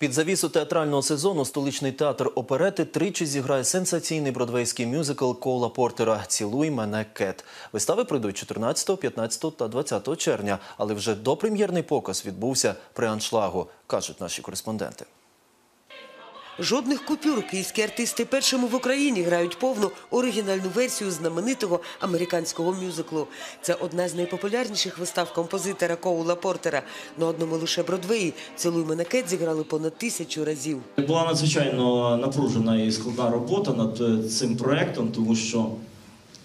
Під завісу театрального сезону столичний театр оперети тричі зіграє сенсаційний бродвейський мюзикл Кола Портера «Цілуй мене, Кет». Вистави пройдуть 14, 15 та 20 червня, але вже допрем'єрний показ відбувся при аншлагу, кажуть наші кореспонденти. Жодних купюр київські артисти першими в Україні грають повну оригінальну версію знаменитого американського мюзиклу. Це одна з найпопулярніших вистав композитора Коула Портера. На одному лише Бродвеї «Цілуй мене Кет» зіграли понад тисячу разів. Була надзвичайно напружена і складна робота над е, цим проектом, тому що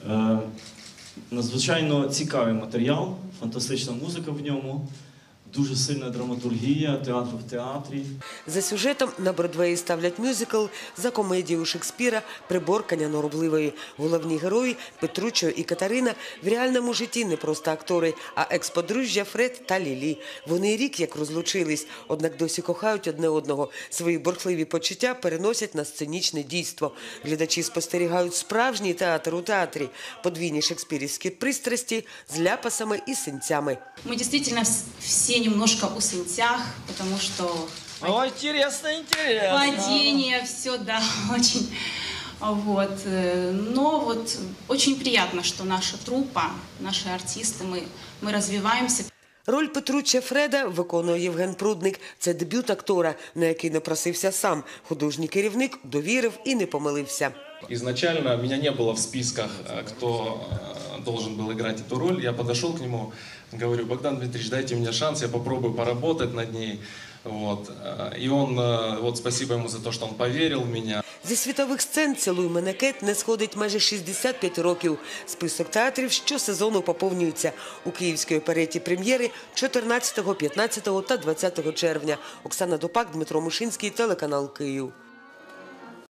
е, надзвичайно цікавий матеріал, фантастична музика в ньому, дуже сильна драматургія, театр в театрі. За сюжетом на Бродвеї ставлять мюзикл за комедією Шекспіра «Приборкання норобливої». Головні герої Петручо і Катерина в реальному житті не просто актори, а екс-подружжя Фред та Лілі. Вони рік як розлучились, однак досі кохають одне одного. Свої борхливі почуття переносять на сценічне дійство. Глядачі спостерігають справжній театр у театрі, подвійні шекспірівські пристрасті з ляпасами і синцями. Мы действительно вс- все немножко у сынцах, потому что О, интересно, интересно. падение, все, да, очень. Вот. э, Но вот очень приятно, что наша труппа, наши артисты, мы, мы развиваемся. Роль Петруччя Фреда виконує Євген Прудник. Це дебют актора, на який напросився сам. Художній керівник довірив і не помилився. Изначально меня не было в списках, э, кто э, должен был играть эту роль. Я подошел к нему, говорю, Богдан Дмитриевич, дайте мне шанс, я попробую поработать над ней. Вот. Э, И он, э, вот спасибо ему за то, что он поверил в меня. Зі світових сцен «Цілуй мене Кет» не сходить майже 65 років. Список театрів щосезону поповнюється. У Київській опереті прем'єри 14, 15 та 20 червня. Оксана Допак, Дмитро Мушинський, телеканал Київ.